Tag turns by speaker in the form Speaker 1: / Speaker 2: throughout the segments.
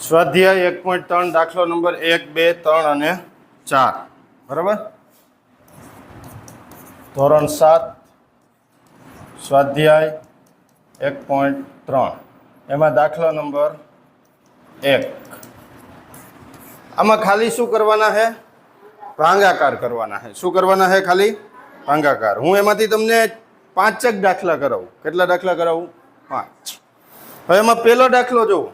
Speaker 1: સ્વાધ્યાય એક પોઈન્ટ ત્રણ, દાખલો નંબર એક, બે, ત્રણ અને ચાર. બરાબર? ધોરણ સાત, સ્વાધ્યાય એક પોઈન્ટ ત્રણ. એમાં દાખલો નંબર એક. આમાં ખાલી શું કરવાના છે ભાંગાકાર કરવાના છે શું કરવાના છે ખાલી? ભાંગાકાર. હું એમાંથી તમને પાંચ દાખલા કરાવું. કેટલા દાખલા કરાવું? પાંચ. હવે એમાં પહેલો દાખલો જોવો.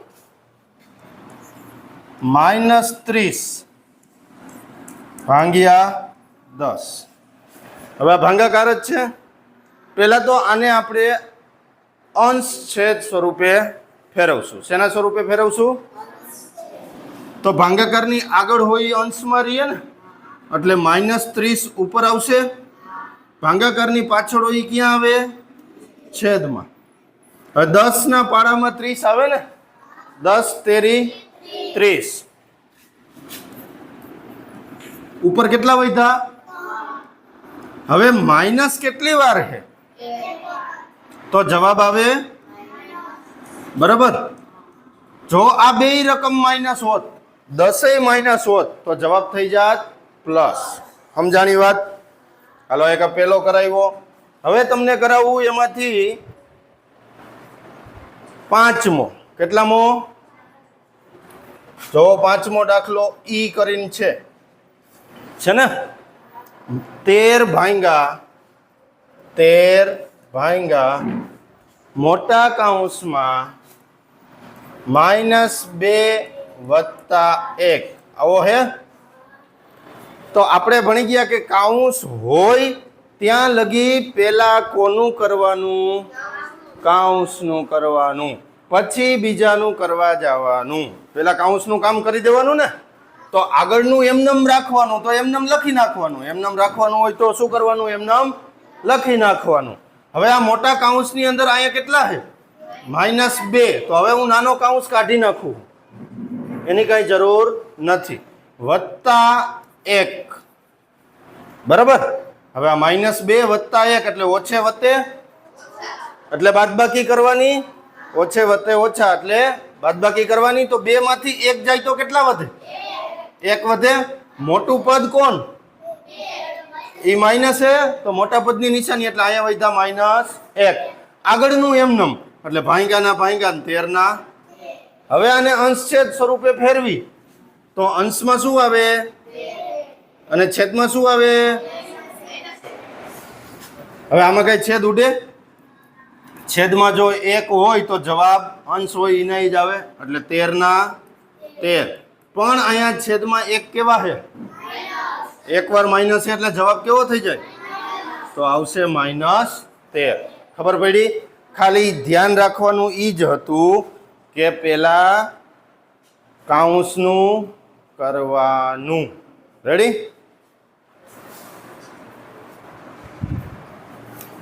Speaker 1: માઇનસ ત્રીસ. ભાંગ્યા દસ. હવે ભાંગાકાર જ છે. પહેલાં તો આને આપણે અંશ છેદ સ્વરૂપે ફેરવશું. શેના સ્વરૂપે ફેરવશું? તો ભાંગાકારની આગળ હોય અંશમાં રહીએ ને, એટલે માઇનસ ત્રીસ ઉપર આવશે. ભાંગાકારની પાછળ હોય ક્યાં આવે? છેદમાં. હવે દસના પાડામાં ત્રીસ આવે ને, દસ તેરી ત્રીસ. ઉપર કેટલા વધ્યા? હવે માઇનસ કેટલી વાર છે? તો જવાબ આવે બરાબર? જો આ બે રકમ માઇનસ હોત દસે માઇનસ હોત, તો જવાબ થઈ જાત પ્લસ. સમજાણી વાત? હાલો, એક પેલો કરાવ્યો. હવે તમને કરાવવું એમાંથી પાંચમો. કેટલામો? જો પાંચમો દાખલો ઈ કરીને છે. છે ને? તેર ભાંગા તેર ભાંગા મોટા કૌંસમાં માઇનસ બે વત્તા એક. આવો હે? તો આપણે ભણી ગયા કે કાઉન્સ હોય ત્યાં લગી પેલા કોનું કરવાનું? કાઉન્સનું કરવાનું. પછી બીજાનું કરવા જવાનું. પેલા કાઉન્સનું કામ કરી દેવાનું ને? તો આગળનું એમનેમ રાખવાનું, તો એમનેમ લખી નાખવાનું. એમનેમ રાખવાનું હોય તો શું કરવાનું? એમનેમ લખી નાખવાનું. હવે આ મોટા કાઉન્સની અંદર અહીંયા કેટલા છે? માઇનસ બે. તો હવે હું નાનો કાઉન્સ કાઢી નાખું. એની કાંઈ જરૂર નથી. વત્તા એક. બરાબર? હવે આ માઇનસ બે વત્તા એક, એટલે ઓછે વત્તે? એટલે બાદબાકી કરવાની ઓછે વત્તે ઓછા એટલે બાદબાકી કરવાની તો બે માંથી એક જાય તો કેટલા વધે? એક વધે. મોટું પદ કોણ? એ માઇનસ છે, તો મોટા પદની નિશાની એટલે અહીંયા વધ્યા માઇનસ એક. આગળનું એમનમ, એટલે ભાંગ્યાના ભાંગ્યા તેરના. હવે આને અંશ છેદ સ્વરૂપે ફેરવી. તો અંશમાં શું આવે? અને છેદમાં શું આવે? હવે આમાં કઈ છેદ ઉડે? છેદમાં જો એક હોય તો જવાબ અંશ હોય એને જ આવે. એટલે તેરના તેર. પણ અહીંયા છેદમાં એક કેવા છે? એકવાર માઇનસ એટલે જવાબ કેવો થઈ જાય? તો આવશે માઇનસ તેર. ખબર પડી? ખાલી ધ્યાન રાખવાનું એ જ હતું કે પેલા કાઉન્સનું કરવાનું. રેડી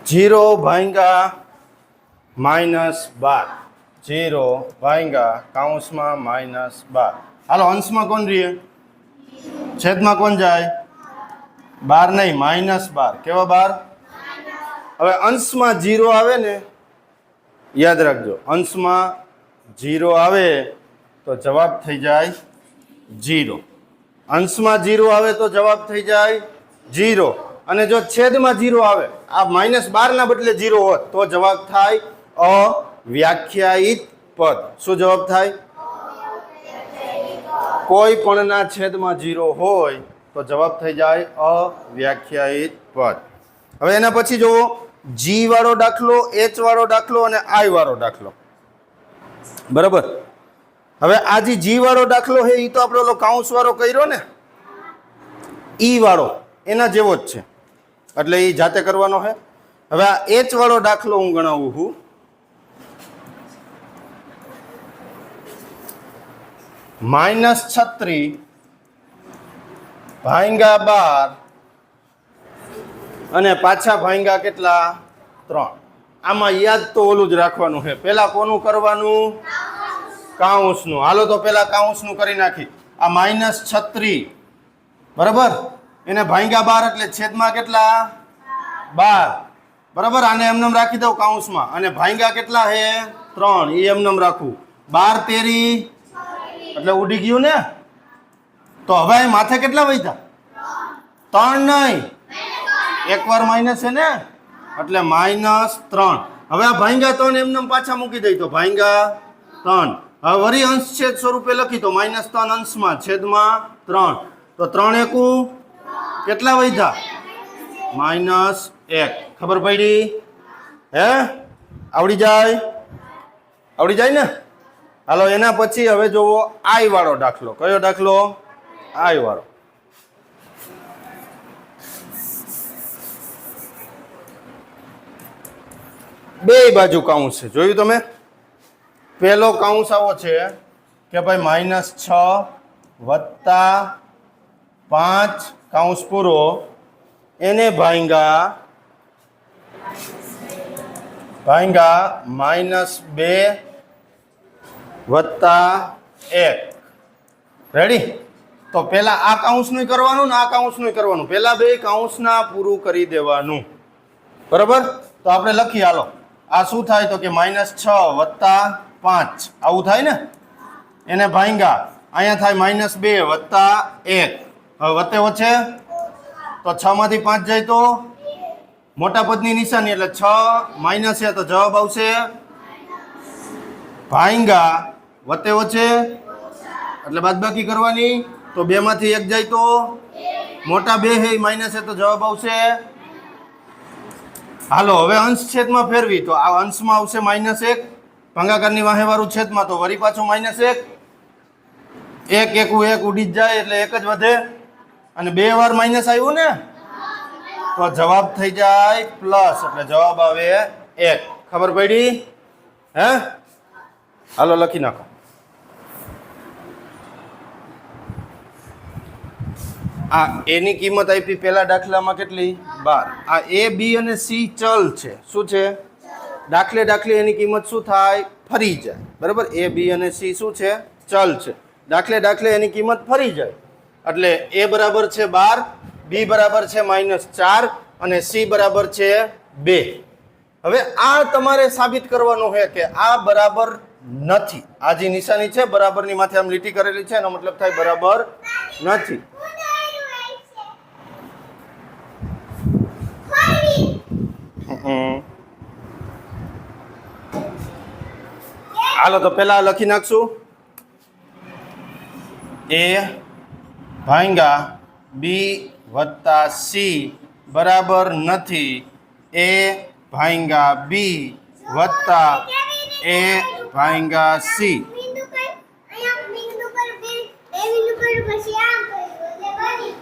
Speaker 1: જીરો ભાંગા માઇનસ બાર. જીરો ભાંગા કાઉન્સમાં માઇનસ બાર. હાલો, અંશમાં કોણ રહીએ? છેદમાં કોણ જાય? બાર નહીં, માઇનસ બાર. કેવા બાર? હવે અંશમાં જીરો આવે ને, યાદ રાખજો, અંશમાં જીરો આવે તો જવાબ થઈ જાય જીરો અંશમાં જીરો આવે તો જવાબ થઈ જાય જીરો અને જો છેદમાં જીરો આવે, આ માઇનસ બારના બદલે જીરો હોત તો જવાબ થાય અવ્યાખ્યાયિત પદ. શું જવાબ થાય? કોઈ પણના છેદમાં જીરો હોય તો જવાબ થઈ જાય અવ્યાખ્યાયિત પદ. હવે એના પછી જુઓ. જી વાળો દાખલો, એચ વાળો દાખલો અને આઈ વાળો દાખલો. બરાબર? હવે આ જે જી વાળો દાખલો છે એ તો આપણે કાઉન્સ વાળો કર્યો ને? ઈ વાળો. એના જેવો જ છે. એટલે એ જાતે કરવાનો છે. હવે આ એચ વાળો દાખલો હું ગણાવું છું માઇનસ છત્રી ભાંગા બાર, અને પાછા ભાંગા કેટલા? ત્રણ. આમાં યાદ તો ઓલું જ રાખવાનું છે. પેલા કોનું કરવાનું? કાઉન્સનું. હાલો તો પેલા કાઉન્સનું કરી નાખી. આ માઇનસ છત્રી. બરાબર? એને ભાંગા બાર એટલે છેદમાં કેટલા? બાર. બરાબર? આને એમનેમ રાખી દઉં કાઉન્સમાં. અને ભાંગા કેટલા છે? ત્રણ. એ એમનેમ રાખું. બાર તેરી એટલે ઉડી ગયું ને? તો હવે માથે કેટલા વધ્યા? ત્રણ નહીં. એકવાર માઇનસ છે ને? એટલે માઇનસ ત્રણ. હવે આ ભાંગા ત્રણ એમને પાછા મૂકી દઈ તો ભાંગા ત્રણ. હવે વરી અંશ છેદ સ્વરૂપે લખી તો માઇનસ ત્રણ અંશમાં છેદમાં ત્રણ. તો ત્રણ એકું કેટલા વધ્યા? માઇનસ એક. ખબર પડી? હે? આવડી જાય? આવડી જાય ને? હાલો, એના પછી હવે જોવો આઈ વાળો દાખલો. કયો દાખલો? આઈ વાળો બે બાજુ કાઉન્સ છે. જોયું તમે? પહેલો કાઉન્સ આવો છે કે ભાઈ માઇનસ છ વત્તા પાંચ કાઉન્સ પૂરો. એને ભાંગા ભાંગા માઇનસ બે વત્તા એક. રેડી તો પહેલાં આ કાઉન્સનું કરવાનું ને આ કાઉન્સનું કરવાનું. પહેલાં બે કાઉન્સના પૂરું કરી દેવાનું. બરાબર? તો આપણે લખી હાલો. આ શું થાય? તો કે માઇનસ છ વત્તા પાંચ. આવું થાય ને? એને ભાંગા અહીંયા થાય માઇનસ બે વત્તા એક. હવે વત્તે વચ્ચે? તો છ માંથી પાંચ જાય તો? મોટા પદની નિશાની, એટલે છ માઇનસ છે તો જવાબ આવશે ભાંગા વત્તે વચ્ચે? એટલે બાદબાકી કરવાની? તો બે માંથી એક જાય તો? મોટા બે હે માઇનસ હે તો જવાબ આવશે. હાલો, હવે અંશ છેદમાં ફેરવી. તો આ અંશમાં આવશે માઇનસ એક. ભંગાકારની વાહેવાળું છેદમાં તો વરી પાછું માઇનસ એક. એક, એકું એક ઉડી જ જાય એટલે એક જ વધે. અને બે વાર માઇનસ આવ્યું ને? તો જવાબ થઈ જાય પ્લસ એટલે જવાબ આવે એક. ખબર પડી? હે? હાલો, લખી નાખો. આ એની કિંમત આપી પહેલા દાખલામાં કેટલી? બાર. આ એ બી અને સી ચલ છે. શું છે? દાખલે દાખલે એની કિંમત શું થાય? ફરી જાય. બરાબર? એ બી અને સી શું છે? ચલ છે. દાખલે દાખલે એની કિંમત ફરી જાય. એટલે એ બરાબર છે બાર બી બરાબર છે માઇનસ ચાર અને સી બરાબર છે બે. હવે આ તમારે સાબિત કરવાનું છે કે આ બરાબર નથી. આ જે નિશાની છે, બરાબરની માથે આમ લીટી કરેલી છે, એનો મતલબ થાય બરાબર નથી. હાલો, તો પેલા લખી નાખશું. એ ભાંગા બી વત્તા સી બરાબર નથી. એ ભાંગા બી વત્તા એ ભાંગા સી.
Speaker 2: બિંદુ પર અહીંયા બિંદુ પર બે એ બિંદુ પર પછી આમ કર્યું એટલે બની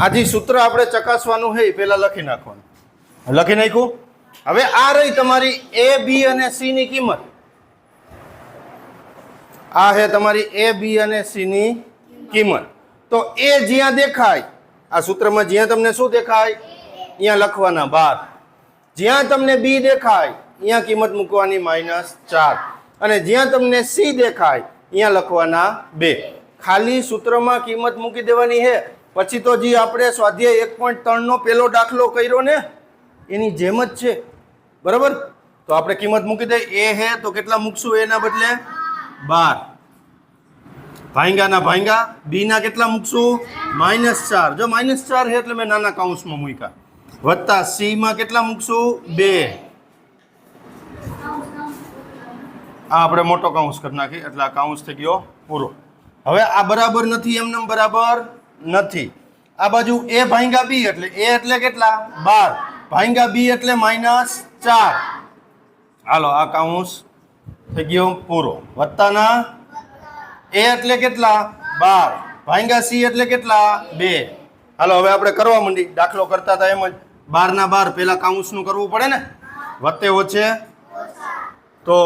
Speaker 1: આ જે સૂત્ર આપણે ચકાસવાનું એ પહેલા લખી નાખવાનું. લખી નાખ્યું? હવે આ રહી તમારી એ બી અને સી ની કિંમત. આ છે તમારી એ બી અને સી ની કિંમત. તો એ જ્યાં દેખાય આ સૂત્રમાં જ્યાં તમને શું દેખાય? અહીંયા લખવાના બાર. જ્યાં તમને બી દેખાય અહીંયા કિંમત મૂકવાની માઇનસ ચાર. અને જ્યાં તમને સી દેખાય, અહીંયા લખવાના બે. ખાલી સૂત્રમાં કિંમત મૂકી દેવાની છે. પછી તો જે આપણે સ્વાધ્યાય એક પોઈન્ટ ત્રણનો પહેલો દાખલો કર્યો ને, એની જેમ જ છે. બરાબર? તો આપણે કિંમત મૂકી દઈએ એ હે તો કેટલા મૂકશું એના બદલે? બાર. ભાંગાના ભાંગા બી ના કેટલા મૂકશું? માઇનસ ચાર. જો માઇનસ ચાર હે એટલે મેં નાના કાઉન્સમાં મૂક્યા. વત્તા સી માં કેટલા મૂકશું? બે. આ આપણે મોટો કાઉન્સ કરી નાખી એટલે આ કાઉન્સ થઈ ગયો પૂરો. હવે આ બરાબર નથી એમને બરાબર નથી. આ બાજુ એ ભાંગા બી એટલે, એ એટલે કેટલા? બાર. ભાંગા બી એટલે માઇનસ ચાર. હાલો, આ કાઉન્સ થઈ ગયો પૂરો. વત્તાના એ એટલે કેટલા? બાર. ભાંગા સી એટલે કેટલા? બે. હાલો, હવે આપણે કરવા માંડી. દાખલો કરતા હતા એમ જ. બારના બાર પહેલાં કાઉન્સનું કરવું પડે ને? વત્તે ઓછે તો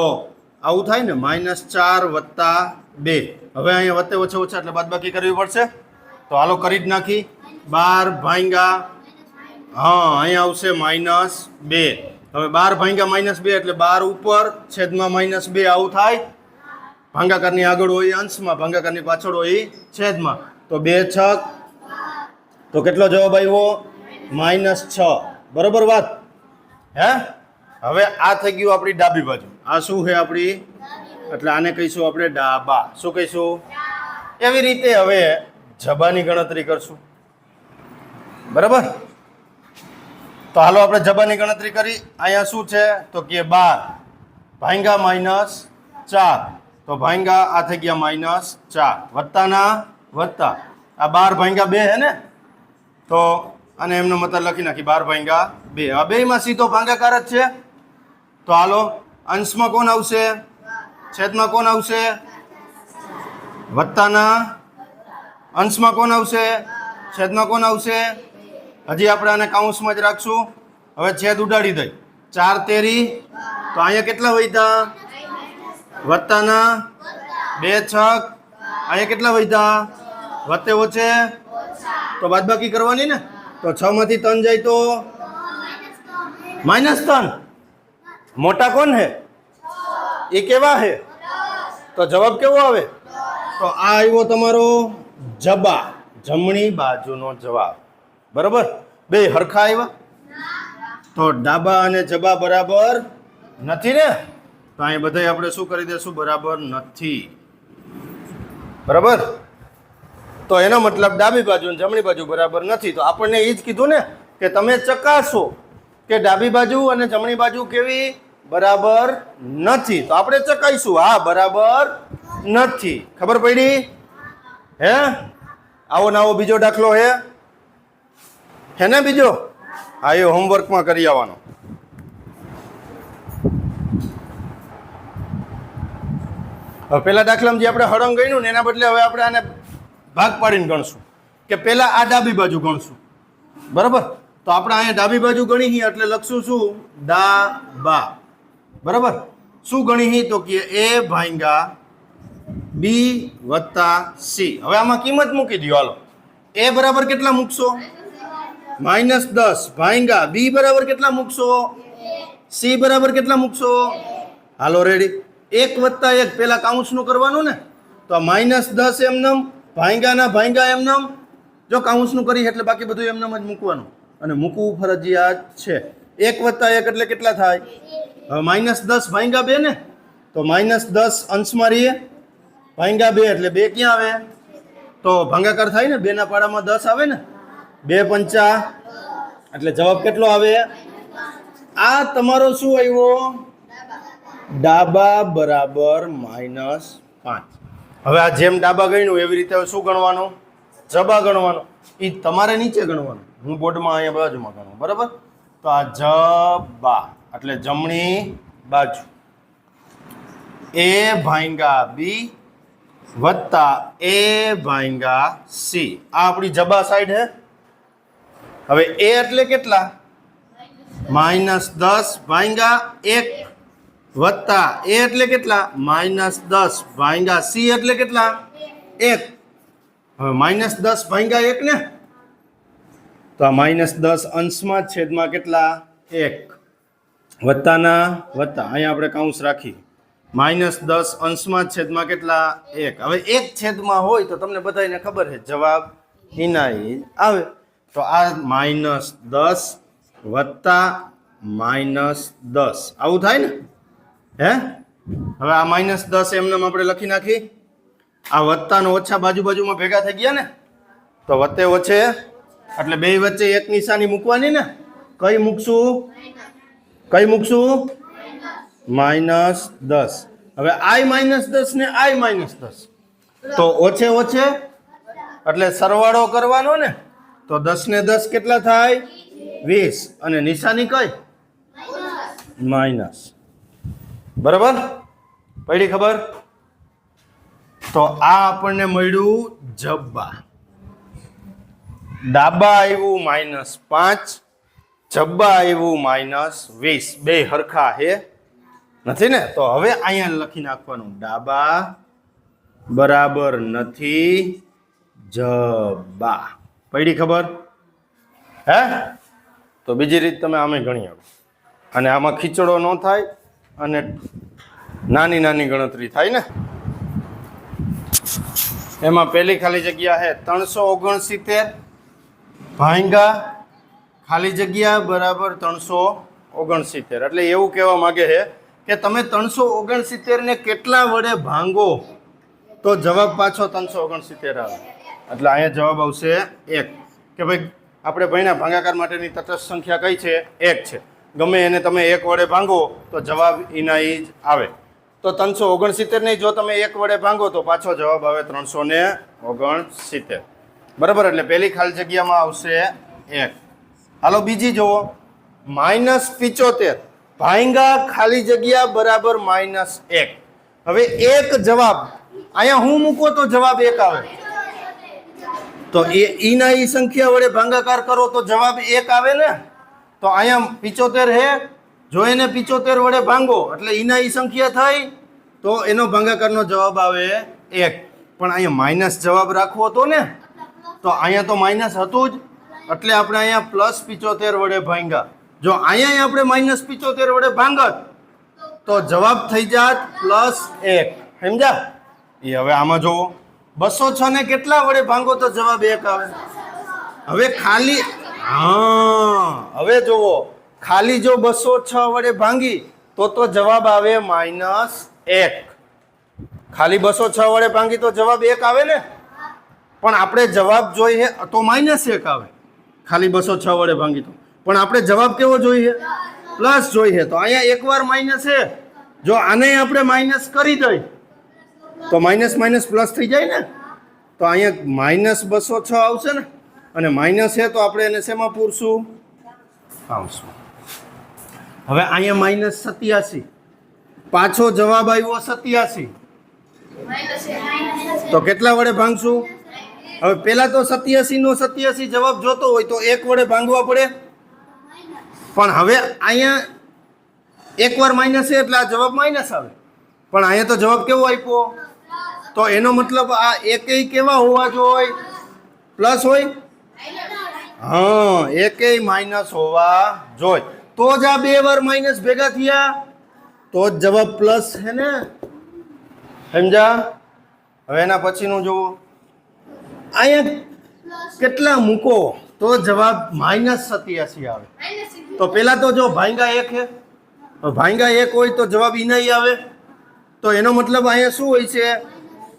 Speaker 1: આવું થાય ને માઇનસ ચાર વત્તા બે. હવે અહીંયા વત્તે ઓછે ઓછા એટલે બાદબાકી કરવી પડશે. તો હાલો કરી જ નાખી. બાર ભાંગા હા, અહીંયા આવશે માઇનસ બે. હવે બાર ભાંગા માઇનસ બે એટલે બાર ઉપર છેદમાં માઇનસ બે આવું થાય. ભાંગાકારની આગળ હોય અંશમાં, ભાંગાકારની પાછળ હોય છેદમાં. તો બે છક. તો કેટલો જવાબ આવ્યો? માઇનસ છ. બરોબર વાત? હે? હવે આ થઈ ગયું આપણી ડાબી બાજુ. આ શું છે આપણી? એટલે આને કહીશું આપણે ડાબા. શું કહીશું? એવી રીતે હવે જબાની ગણતરી કરશું. બરાબર? તો હાલો આપણે જબાની ગણતરી કરી. અહીંયા શું છે? તો કે બાર. ભાંગા માઇનસ ચાર. તો ભાંગા આ થઈ ગયા માઇનસ ચાર. વત્તાના વત્તા. આ બાર ભાંગા બે હે ને? તો અને એમનો મતલબ લખી નાખી બાર ભાંગા બે. આ બેમાં સીધો ભાંગાકાર જ છે. તો હાલો અંશમાં કોણ આવશે? છેદમાં કોણ આવશે? વત્તાના. અંશમાં કોણ આવશે? છેદમાં કોણ આવશે? હજી આપણે આને કાઉન્સમાં જ રાખશું. હવે છેદ ઉડાડી દઈ. ચાર તેરી. તો અહીંયા કેટલા વધ્યા વત્તાના. બે છક. અહીંયા કેટલા વધ્યા વત્તે ઓછે. તો બાદબાકી કરવાની ને? તો છ માંથી ત્રણ જાય તો? માઇનસ ત્રણ. મોટા કોણ હે? એ કેવા હે? તો જવાબ કેવો આવે? તો આ આવ્યો તમારો જબા, જમણી બાજુનો જવાબ. બરાબર? બે હરખા આવ્યા? તો ડાબા અને જબા બરાબર નથી ને? તો અહીં બધાય આપણે શું કરી દઈશું બરાબર નથી. બરાબર? તો એનો મતલબ ડાબી બાજુ જમણી બાજુ બરાબર નથી. તો આપણને એ જ કીધું ને કે તમે ચકાસો કે ડાબી બાજુ અને જમણી બાજુ કેવી બરાબર નથી. તો આપણે ચકાઈશું. હા, બરાબર નથી. ખબર પડી? હે? આવો નાવો બીજો દાખલો હે. હે ને બીજો? હા, એ હોમવર્કમાં કરી આવવાનો. હવે દાખલામાં જે આપણે હળંગ ગણ્યું ને, એના બદલે હવે આપણે આને ભાગ પાડીને ગણશું. કે પેલા આ ડાબી બાજુ ગણશું. બરાબર? તો આપણે અહીંયા ડાબી બાજુ ગણી એટલે લખશું શું? ડા બા બરાબર? શું ગણી તો કે એ ભાંગા બી વત્તા સી. હવે આમાં કિંમત મૂકી દો હાલો. એ બરાબર કેટલા મૂકશો? માઇનસ દસ. ભાંગા બી બરાબર કેટલા મૂકશો? સી બરાબર કેટલા મૂકશો? હાલો, રેડી. એક વત્તા એક. પેલા કાઉન્સનું કરવાનું ને? તો માઇનસ દસ એમનમ ભાંગાના ભાંગા એમનમ જો કાઉન્સનું કરી એટલે બાકી બધું એમનેમ જ મૂકવાનું. અને મૂકવું ફરજિયાત છે. એક વત્તા એક એટલે કેટલા થાય? માઇનસ દસ ભાંગા બે ને? તો માઇનસ દસ અંશમાં રહીએ ભાંગા બે એટલે બે ક્યાં આવે? તો ભાંગાકાર થાય ને, બેના પાડામાં દસ આવે ને? બે પંચા. એટલે જવાબ કેટલો આવે? આ તમારો શું આવ્યો? ડાબા બરાબર માઇનસ પાંચ. હવે આ જેમ ડાબા ગણ્યું, એવી રીતે શું ગણવાનું? જબા ગણવાનું. એ તમારે નીચે ગણવાનું. હું બોર્ડમાં અહીંયા બાજુમાં ગણું, બરાબર? તો આ જબા. એટલે જમણી બાજુ. એ ભાંગા બી વત્તા એ ભાંગા સી. આ આપણી જબા સાઈડ હે. હવે એ એટલે કેટલા? માઇનસ દસ ભાંગા એક વત્તા એ એટલે કેટલા? માઇનસ દસ ભાંગા સી એટલે કેટલા? એક. હવે માઇનસ દસ ભાંગા એક ને? તો આ માઇનસ દસ અંશમાં છેદમાં કેટલા? એક. વત્તાના, વત્તા, અહીંયા આપણે કાઉન્સ રાખી. માઇનસ દસ અંશમાં છેદમાં કેટલા? એક. હવે એક છેદમાં હોય તો તમને બધાને ખબર છે, જવાબ હિનાઈ આવે. તો આ માઇનસ દસ વત્તા માઇનસ દસ. આવું થાય ને? હે? હવે આ માઇનસ દસ એમને આપણે લખી નાખી. આ વત્તાનો ઓછા બાજુ બાજુમાં ભેગા થઈ ગયા ને? તો વત્તે ઓછે એટલે બે વચ્ચે એક નિશાની મૂકવાની ને? કઈ મૂકશું? કઈ મૂકશું? માઇનસ દસ. હવે આઈ માઇનસ દસ ને આઈ માઇનસ દસ. તો ઓછે ઓછે, એટલે સરવાળો કરવાનો ને, તો દસ ને દસ કેટલા થાય? વીસ. અને નિશાની કઈ? માઇનસ બરાબર? પડી ખબર? તો આ આપણને મળ્યું જબ્બા. ડાબા આવ્યું માઇનસ પાંચ જબ્બા આવ્યું માઇનસ વીસ. બે હરખા હે? નથી ને? તો હવે અહીંયા લખી નાખવાનું. ડાબા બરાબર નથી. જબા પડી ખબર? હે? તો બીજી રીત તમે આમે ગણી આવો. અને આમાં ખીચડો ન થાય અને નાની નાની ગણતરી થાય ને? એમાં પહેલી ખાલી જગ્યા છે ત્રણસો ઓગણસિત્તેર ભાંગા ખાલી જગ્યા બરાબર ત્રણસો ઓગણસિત્તેર. એટલે એવું કહેવા માગે છે કે તમે ત્રણસો ઓગણસિત્તેર ને કેટલા વડે ભાંગો તો જવાબ પાછો ત્રણસો ઓગણસિત્તેર આવે. એટલે અહીંયા જવાબ આવશે એક. કે ભાઈ, આપણે ભાઈના ભાંગાકાર માટેની તટસ્થ સંખ્યા કઈ છે? એક છે. ગમે એને તમે એક વડે ભાંગો તો જવાબ એના જ આવે. તો ત્રણસો ઓગણસિત્તેર નહીં, જો તમે એક વડે ભાંગો તો પાછો જવાબ આવે ત્રણસો ને ઓગણસિત્તેર. બરાબર? એટલે પહેલી ખાલી જગ્યામાં આવશે એક. હાલો, બીજી જુઓ. માઇનસ પિચોતેર. ભાઈંગા ખાલી જગ્યા બરાબર માઇનસ એક. હવે એક જવાબ. અહીંયા હું મૂકો તો જવાબ એક આવે. તો એ, ઈના ઈ સંખ્યા વડે ભાંગાકાર કરો તો જવાબ એક આવે ને? તો અહીંયા પિચોતેર હે. જો એને પિચોતેર વડે ભાંગો, એટલે ઈના ઈ સંખ્યા થઈ, તો એનો ભાંગાકારનો જવાબ આવે એક. પણ અહીંયા માઇનસ જવાબ રાખવો હતો ને? તો અહીંયા તો માઇનસ હતું જ. એટલે આપણે અહીંયા પ્લસ પિચોતેર વડે ભાંગા જો અહીંયા આપણે માઇનસ પિચોતેર વડે ભાંગત, તો જવાબ થઈ જાત પ્લસ એક. સમજા એ હવે આમાં જુઓ બસો છ ને કેટલા વડે ભાંગો તો જવાબ એક આવે. હવે ખાલી, હા, હવે જુઓ ખાલી જો બસો છ વડે ભાંગી, તો તો જવાબ આવે માઇનસ એક. ખાલી બસો છ વડે ભાંગી તો જવાબ એક આવે ને? પણ આપણે જવાબ જોઈએ તો માઇનસ એક આવે. ખાલી બસો છ વડે ભાંગી તો. પણ આપણે જવાબ કેવો જોઈએ? પ્લસ જોઈએ તો. અહીંયા એકવાર માઇનસ છે. જો આને આપણે માઇનસ કરી દઈ તો માઇનસ માઇનસ પ્લસ થઈ જાય ને? તો અહીંયા માઇનસ બસો છ આવશે ને? અને માઇનસ છે તો આપણે એને શેમાં પૂરશું? આવશું. હવે અહીંયા માઇનસ સત્યાસી. પાછો જવાબ આવ્યો સત્યાસી. તો કેટલા વડે ભાંગશું? હવે પેલા તો સત્યાસી નો સત્યાસી જવાબ જોતો હોય તો એક વડે ભાંગવા પડે. પણ હવે અહીંયા એકવાર માઇનસ છે એટલે આ જવાબ માઇનસ આવે. પણ અહીંયા તો જવાબ કેવો આપ્યો? તો એનો મતલબ આ એકેય કેવા હોવા જોઈએ? પ્લસ હોય? હા એકેય માઇનસ હોવા જોઈએ. તો જ આ બે વાર માઇનસ ભેગા થયા. તો જ જવાબ પ્લસ છે ને? સમજા હવે એના પછીનું જુઓ. અહીંયા કેટલા મૂકો તો જવાબ માઇનસ સત્યાસી આવે. તો પેલા તો જો ભાંગા એક છે ભાઈંગા ભાંગા એક હોય તો જવાબ ઈ આવે. તો એનો મતલબ અહીંયા શું હોય છે?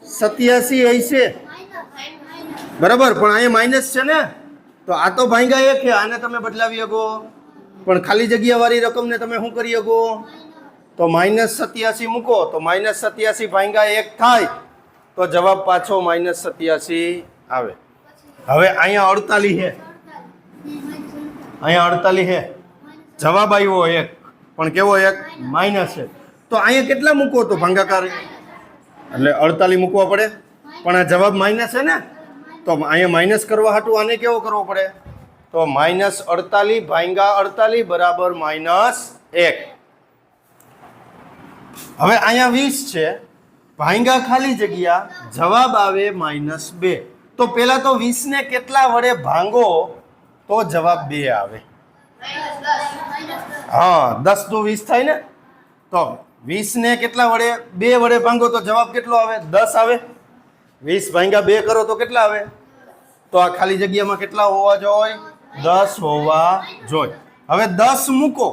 Speaker 1: સત્યાસી હોય છે. બરાબર પણ અહીંયા માઇનસ છે ને? તો આ તો ભાઈંગા એક છે આને તમે બદલાવી શકો. પણ ખાલી જગ્યા વાળી રકમને તમે શું કરી શકો? તો માઇનસ સત્યાસી મૂકો તો માઇનસ સત્યાસી ભાંગા એક થાય. તો જવાબ પાછો માઇનસ સત્યાસી આવે. હવે અહીંયા અડતાલીસ હે. અહીંયા અડતાલીસ હે. જવાબ આવ્યો એક, પણ કેવો એક? માઇનસ છે તો અહીંયા કેટલા મૂકવો તો ભાંગાકાર? એટલે અડતાલીસ મૂકવા પડે. પણ આ જવાબ માઇનસ છે ને? તો અહીંયા માઇનસ કરવા હાટું આને કેવો કરવો પડે? તો માઇનસ અડતાલીસ ભાંગા અડતાલીસ બરાબર માઇનસ એક. હવે અહીંયા વીસ છે. ભાંગા ખાલી જગ્યા, જવાબ આવે માઇનસ બે. તો પેલા તો વીસને કેટલા વડે ભાંગો તો જવાબ બે આવે. હા, દસ દુ વીસ થાય ને? તો વીસને કેટલા વડે, બે વડે ભાંગો તો જવાબ કેટલો આવે? દસ આવે. વીસ ભાંગ્યા બે કરો તો કેટલા આવે? તો આ ખાલી જગ્યામાં કેટલા હોવા જોઈએ દસ હોવા જોઈએ હવે દસ મૂકો.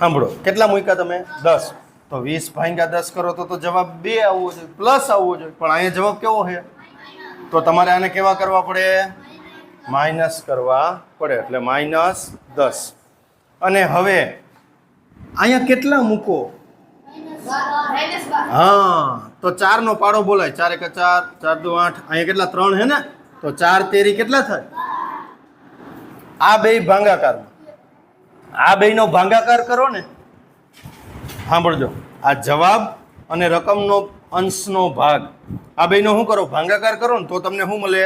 Speaker 1: સાંભળો, કેટલા મૂક્યા તમે? દસ. તો વીસ ભાંગ્યા દસ કરો તો તો જવાબ બે આવવો જોઈએ, પ્લસ આવવો જોઈએ. પણ અહીંયા જવાબ કેવો છે? તો તમારે આને કેવા કરવા પડે? માઇનસ કરવા પડે, એટલે માઇનસ દસ. અને હવે અહીંયા કેટલા મૂકો? હા, તો ચારનો પાડો બોલાય. ચાર એક ચાર ચાર દુ આઠ, અહીંયા કેટલા? ત્રણ છે ને? તો ચાર તેરી કેટલા થાય? આ બે ભાંગાકારમાં. આ બેયનો ભાંગાકાર કરો ને. સાંભળજો. આ જવાબ અને રકમનો અંશનો ભાગ. આ બેયનો શું કરો? ભાંગાકાર કરો ને તો તમને શું મળે?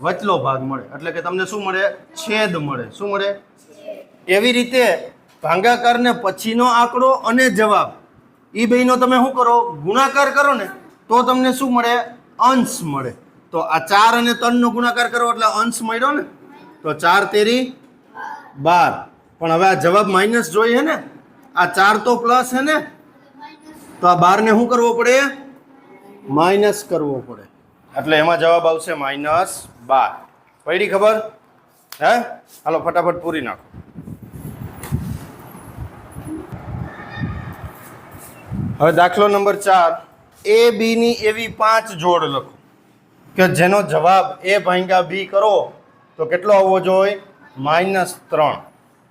Speaker 1: વચલો ભાગ મળે. એટલે કે તમને શું મળે? છેદ મળે. શું મળે? એવી રીતે ભાંગાકારને પછીનો આંકડો અને જવાબ. એ બેયનો તમે શું કરો? ગુણાકાર કરો ને તો તમને શું મળે? અંશ મળે. તો આ ચાર અને ત્રણનો ગુણાકાર કરો એટલે અંશ મળ્યો ને તો ચાર તેરી બાર. પણ હવે આ જવાબ માઇનસ જોઈએ ને? આ ચાર તો પ્લસ છે ને? તો આ બારને શું કરવો પડે? માઇનસ કરવો પડે. એટલે એમાં જવાબ આવશે માઇનસ બાર. પડી ખબર? હે? હાલો, ફટાફટ પૂરી નાખો. હવે દાખલો નંબર ચાર. એ બીની એવી પાંચ જોડ લખો. કે જેનો જવાબ એ ભાંગા બી કરો, તો કેટલો આવવો જોઈએ? માઇનસ ત્રણ.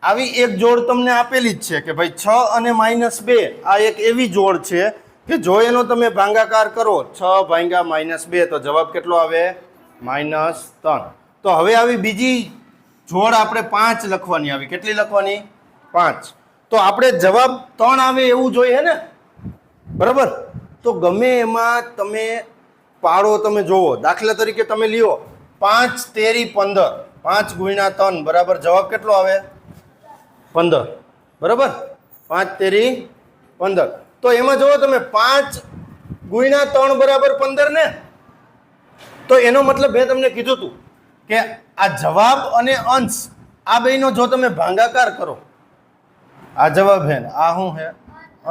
Speaker 1: આવી એક જોડ તમને આપેલી જ છે કે ભાઈ છ અને માઇનસ બે, આ એક એવી જોડ છે કે જો એનો તમે ભાંગાકાર કરો, છ ભાંગા માઇનસ બે, તો જવાબ કેટલો આવે? માઇનસ ત્રણ. તો હવે આવી બીજી જોડ આપણે પાંચ લખવાની આવી. કેટલી લખવાની? પાંચ. તો આપણે જવાબ ત્રણ આવે એવું જોઈએ ને? બરાબર? તો ગમે એમાં તમે પાડો, તમે જોવો. દાખલા તરીકે તમે લ્યો. પાંચ તેરી પંદર. પાંચ ગુણ્યા ત્રણ, બરાબર? જવાબ કેટલો આવે? પંદર. બરાબર? પાંચ તેરી પંદર. તો એમાં જુઓ તમે, પાંચ ગુણ્યા ત્રણ બરાબર પંદર ને? તો એનો મતલબ મેં તમને કીધું હતું કે આ જવાબ અને અંશ, આ બેનો જો તમે ભાંગાકાર કરો, આ જવાબ હે આ શું હે,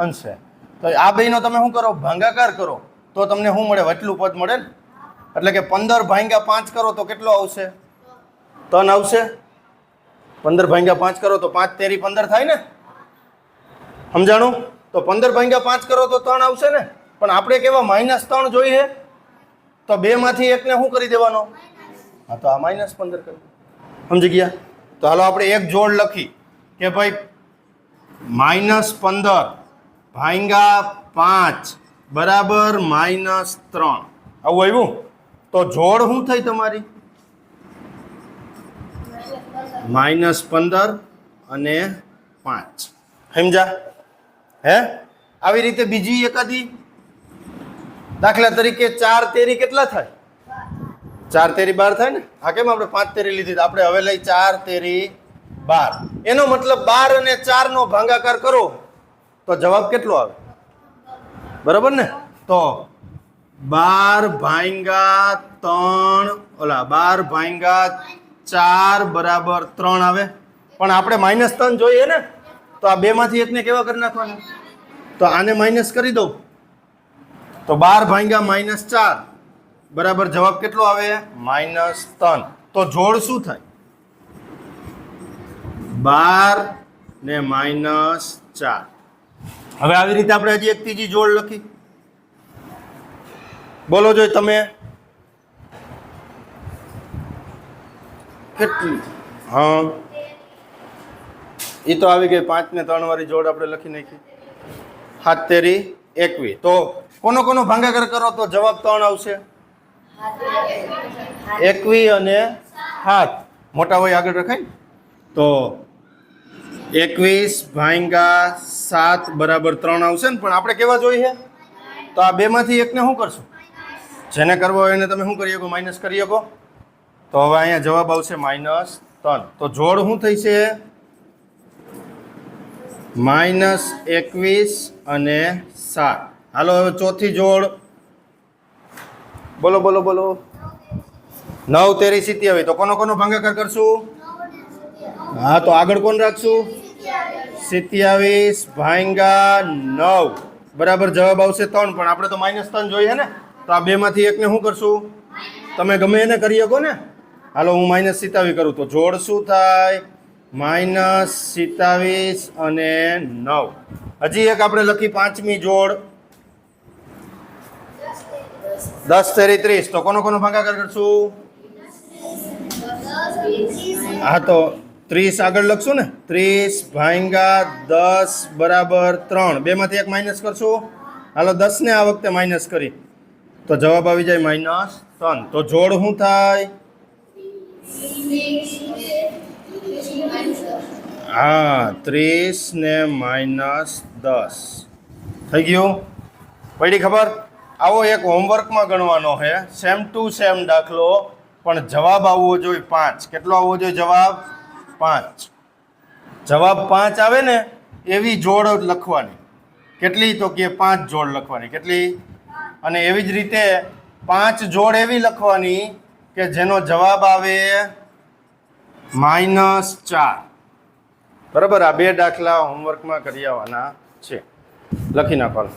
Speaker 1: અંશ હે. તો આ બેનો તમે શું કરો, ભાંગાકાર કરો, તો તમને શું મળે, વટલું પદ મળે ને? એટલે કે પંદર ભાંગ્યા પાંચ કરો તો કેટલો આવશે? તન આવશે? પંદર ભાંગ્યા પાંચ કરો તો પાંચ તેરી પંદર થાય ને? સમજાણું? તો પંદર ભાંગ્યા પાંચ કરો તો ત્રણ આવશે ને? પણ આપણે કેવા માઇનસ ત્રણ જોઈએ, તો બેમાંથી એકને શું કરી દેવાનો? હા, તો આ માઇનસ પંદર કરી સમજી ગયા? તો હાલો આપણે એક જોડ લખી કે ભાઈ માઇનસ પંદર ભાંગા પાંચ બરાબર માઇનસ ત્રણ. આવું આવ્યું? તો જોડ શું થઈ તમારી? માઇનસ પંદર અને પાંચ. સમજા હે? આવી રીતે બીજી એકાદી? દાખલા તરીકે ચાર તેરી કેટલા થાય? ચાર તેરી બાર થાય ને? હા, કેમ આપણે પાંચ તેરી લીધી? આપણે હવે લઈ ચાર તેરી બાર. એનો મતલબ બાર અને ચાર નો ભાંગાકાર કરો, તો જવાબ કેટલો આવે? બરાબર ને? તો બાર ભાંગા ત્રણ, ઓલા, બાર ભાંગા ચાર બરાબર ત્રણ આવે. પણ આપણે માઇનસ ત્રણ જોઈએ ને? તો આ બેમાંથી એકને કેવા કરી નાખવાના? તો આને માઇનસ કરી દો તો બાર ભાંગ્યા માઇનસ ચાર. બરાબર, જવાબ કેટલો આવે? માઇનસ ત્રણ. તો જોડ શું થાય? બાર ને માઇનસ ચાર. હવે આવી રીતે આપણે હજી એક ત્રીજી જોડ લખી. બોલો જોઈ તમે. કેટલી? હા. એ તો આવી ગઈ પાંચ ને ત્રણ વાળી જોડ આપણે લખી નાખી. હાથ તેરી એકવી. તો કોનો કોનો ભાંગાકાર કરો તો જવાબ ત્રણ આવશે. એકવી અને હાથ. મોટા હોય આગળ રખાય તો એકવીસ ભાંગા સાત બરાબર ત્રણ આવશે ને, પણ આપણે કેવા જોઈએ? તો આ બેમાંથી એકને શું કરશું? જેને કરવો હોય એને તમે શું કરી શકો? માઇનસ કરી શકો. તો હવે અહીંયા જવાબ આવશે માઇનસ ત્રણ. તો જોડ શું થઈ છે માઇનસ એકવીસ અને સાત. હાલો હવે ચોથી જોડ. બોલો બોલો બોલો. નવ તેરી સિત્યાવીસ તો કોનો કોનો ભાગાકાર કરશું? હા તો આગળ કોણ રાખશું? સિત્યાવીસ ભાંગા નવ. બરાબર જવાબ આવશે ત્રણ પણ આપણે તો માઇનસ ત્રણ જોઈએ ને? તો આ બેમાંથી એકને શું કરશું? તમે ગમે એને કરી શકો ને? હાલો હું માઇનસ સિત્તાવીસ કરું. તો જોડ શું થાય? માઇનસ સિત્તાવીસ અને નવ. હજી એક આપણે લખી પાંચમી જોડ. દસ તેરી ત્રીસ. તો કોનો કોનો ભાગાકાર કરશું? હા, તો ત્રીસ આગળ લખશું ને? ત્રીસ ભાંગા દસ બરાબર ત્રણ. બેમાંથી એક માઇનસ કરશું? હાલો, દસને આ વખતે માઇનસ કરી. તો જવાબ આવી જાય માઇનસ ત્રણ. તો જોડ શું થાય? હા, ત્રીસ ને માઇનસ દસ. થઈ ગયું? પડી ખબર? આવો એક હોમવર્કમાં ગણવાનો છે સેમ ટુ સેમ દાખલો, પણ જવાબ આવવો જોઈએ પાંચ. કેટલો આવવો જોઈએ જવાબ? પાંચ. જવાબ પાંચ આવે ને, એવી જોડ લખવાની. કેટલી? તો કે પાંચ જોડ લખવાની. કેટલી? અને એવી જ રીતે પાંચ જોડ એવી લખવાની કે જેનો જવાબ આવે માઇનસ ચાર. બરાબર આ બે દાખલા હોમવર્કમાં કરી આવવાના છે. લખી નાખવાનું.